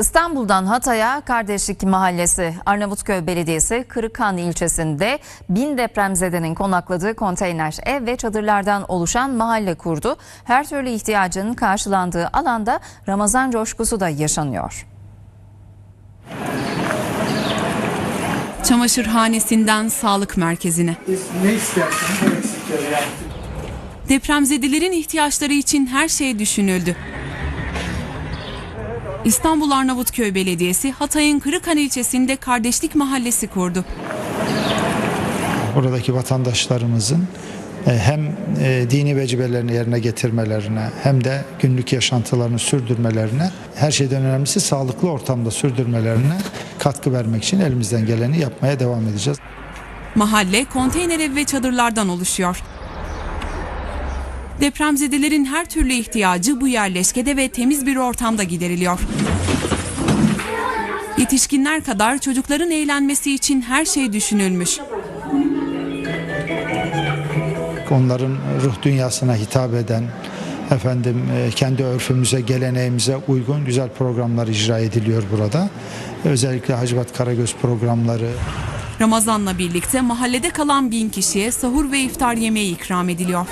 İstanbul'dan Hatay'a Kardeşlik Mahallesi, Arnavutköy Belediyesi Kırıkhan ilçesinde bin depremzedenin konakladığı konteyner ev ve çadırlardan oluşan mahalle kurdu. Her türlü ihtiyacın karşılandığı alanda Ramazan coşkusu da yaşanıyor. Çamaşırhanesinden sağlık merkezine. Ne istersen yaptık. Depremzedelerin ihtiyaçları için her şey düşünüldü. İstanbul Arnavutköy Belediyesi Hatay'ın Kırıkhan ilçesinde Kardeşlik Mahallesi kurdu. oradaki vatandaşlarımızın e, hem e, dini vecibelerini yerine getirmelerine hem de günlük yaşantılarını sürdürmelerine her şeyden önemlisi sağlıklı ortamda sürdürmelerine katkı vermek için elimizden geleni yapmaya devam edeceğiz. Mahalle konteyner ev ve çadırlardan oluşuyor. Depremzedelerin her türlü ihtiyacı bu yerleşkede ve temiz bir ortamda gideriliyor. Yetişkinler kadar çocukların eğlenmesi için her şey düşünülmüş. Onların ruh dünyasına hitap eden efendim e, kendi örfümüze, geleneğimize uygun güzel programlar icra ediliyor burada. Özellikle Hacivat Karagöz programları, Ramazan'la birlikte mahallede kalan bin kişiye sahur ve iftar yemeği ikram ediliyor.